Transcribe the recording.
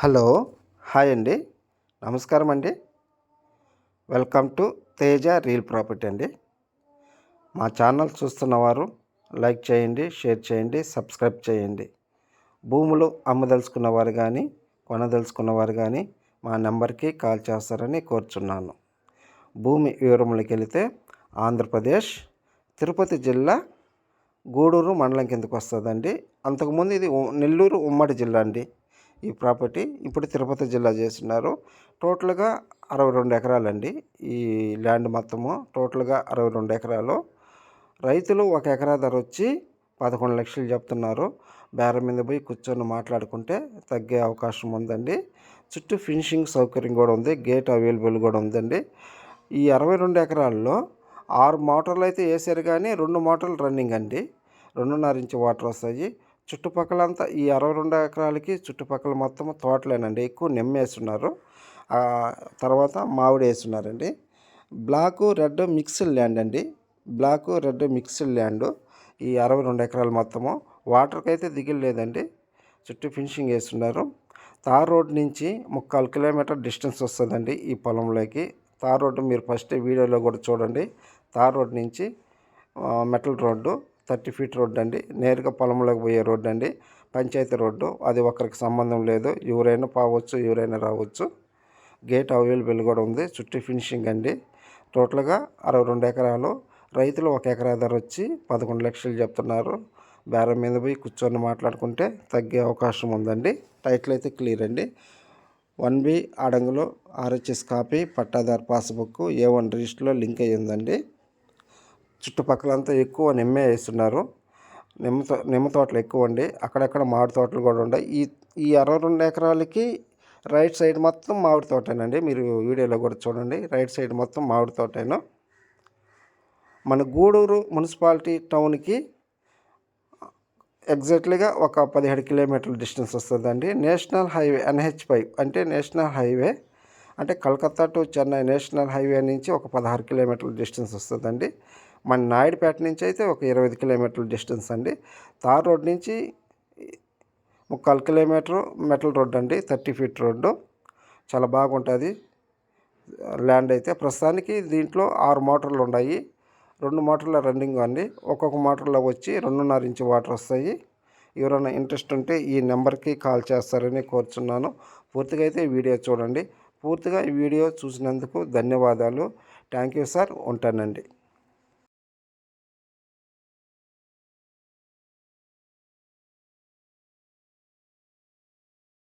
Hello hi అండి. నమస్కారం అండి. Welcome to Teja real property అండి. మా ఛానల్ చూస్తున్నవారు లైక్ చేయండి షేర్ చేయండి సబ్స్క్రైబ్ చేయండి. భూములు అమ్మదలుచుకున్నవారు కానీ కొనదలుచుకున్నవారు కానీ మా నెంబర్కి కాల్ చేస్తారని కోరుచున్నాను. భూమి వివరములకి వెళితే ఆంధ్రప్రదేశ్ తిరుపతి జిల్లా గూడూరు మండలం కిందకు వస్తుందండి. అంతకుముందు ఇది ఉ- నెల్లూరు ఉమ్మడి జిల్లా అండి. ఈ ప్రాపర్టీ ఇప్పుడు తిరుపతి జిల్లా చేస్తున్నారు. టోటల్గా అరవై రెండు ఎకరాలండి. ఈ ల్యాండ్ మొత్తము టోటల్గా అరవై రెండు ఎకరాలు. రైతులు ఒక ఎకరా ధర వచ్చి పదకొండు లక్షలు చెప్తున్నారు. బేరం మీద పోయి కూర్చొని మాట్లాడుకుంటే తగ్గే అవకాశం ఉందండి. చుట్టూ ఫినిషింగ్ సౌకర్యం కూడా ఉంది. గేట్ అవైలబుల్ కూడా ఉందండి. ఈ అరవై రెండు ఎకరాల్లో ఆరు మోటార్లు అయితే వేసారు కానీ రెండు మోటార్లు రన్నింగ్ అండి. రెండున్నర ఇంచు వాటర్ వస్తాయి. చుట్టుపక్కలంతా ఈ అరవై రెండు ఎకరాలకి చుట్టుపక్కల మొత్తం తోటలేనండి. ఎక్కువ నిమ్మ వేస్తున్నారు తర్వాత మామిడి వేస్తున్నారండి బ్లాక్ రెడ్ మిక్స్డ్ ల్యాండ్ అండి. బ్లాక్ రెడ్ మిక్స్డ్ ల్యాండ్ ఈ అరవై రెండు ఎకరాలు మొత్తము. వాటర్కి అయితే దిగిలేదండి. చుట్టూ ఫినిషింగ్ వేస్తున్నారు. తార్ రోడ్ నుంచి ముక్కాలు కిలోమీటర్ డిస్టెన్స్ వస్తుందండి ఈ పొలంలోకి. తార్ రోడ్డు మీరు ఫస్ట్ వీడియోలో కూడా చూడండి. తార్ రోడ్ నుంచి metal road thirty feet road అండి నేరుగా పొలంలోకి పోయే రోడ్డు అండి పంచాయతీ రోడ్డు. అది ఒకరికి సంబంధం లేదు. ఎవరైనా పోవచ్చు ఎవరైనా రావచ్చు. గేట్ అవైలబుల్ కూడా ఉంది. చుట్టూ ఫినిషింగ్ అండి. టోటల్గా అరవై రెండు ఎకరాలు. రైతులు ఒక ఎకరా ధర వచ్చి పదకొండు లక్షలు చెప్తున్నారు. బేరం మీద పోయి కూర్చొని మాట్లాడుకుంటే తగ్గే అవకాశం ఉందండి. టైటిల్ అయితే క్లియర్ అండి. వన్ బి అడంగులో ఆర్హెచ్ఎస్ కాపీ పట్టాదారు పాస్బుక్ ఏ వన్ రిజిస్టర్లో లింక్ అయ్యి ఉందండి. చుట్టుపక్కలంతా ఎక్కువ నిమ్మే వేస్తున్నారు. నిమ్మ తో నిమ్మ తోటలు ఎక్కువ అండి అక్కడక్కడ మామిడి తోటలు కూడా ఉన్నాయి ఈ ఈ అరవై రెండు ఎకరాలకి రైట్ సైడ్ మొత్తం మామిడి తోటేనండి. మీరు వీడియోలో కూడా చూడండి. రైట్ సైడ్ మొత్తం మామిడి తోటేను. మన గూడూరు మున్సిపాలిటీ టౌన్కి ఎగ్జాక్ట్లీగా ఒక పదిహేడు కిలోమీటర్ల డిస్టెన్స్ వస్తుందండి. నేషనల్ హైవే ఎన్హెచ్ ఫైవ్ అంటే నేషనల్ హైవే. అంటే Calcutta to Chennai national highway నుంచి ఒక పదహారు కిలోమీటర్ల డిస్టెన్స్ వస్తుందండి. మన నాయుడుపేట నుంచి అయితే ఒక ఇరవై కిలోమీటర్ల డిస్టెన్స్ అండి. తార్ రోడ్ నుంచి ముక్కాలు కిలోమీటర్ మెటల్ రోడ్ అండి థర్టీ ఫీట్ రోడ్డు. చాలా బాగుంటుంది. ల్యాండ్ అయితే ప్రస్తుతానికి దీంట్లో ఆరు మోటార్లు ఉన్నాయి. రెండు మోటార్ల రన్నింగ్ అండి. ఒక్కొక్క మోటార్లో వచ్చి రెండున్నర ఇంచు వాటర్ వస్తాయి. ఎవరైనా ఇంట్రెస్ట్ ఉంటే ఈ నెంబర్కి కాల్ చేస్తారని కోరుచున్నాను. పూర్తిగా అయితే వీడియో చూడండి. పూర్తిగా ఈ వీడియో చూసినందుకు ధన్యవాదాలు. Thank you sir. ఉంటానండి.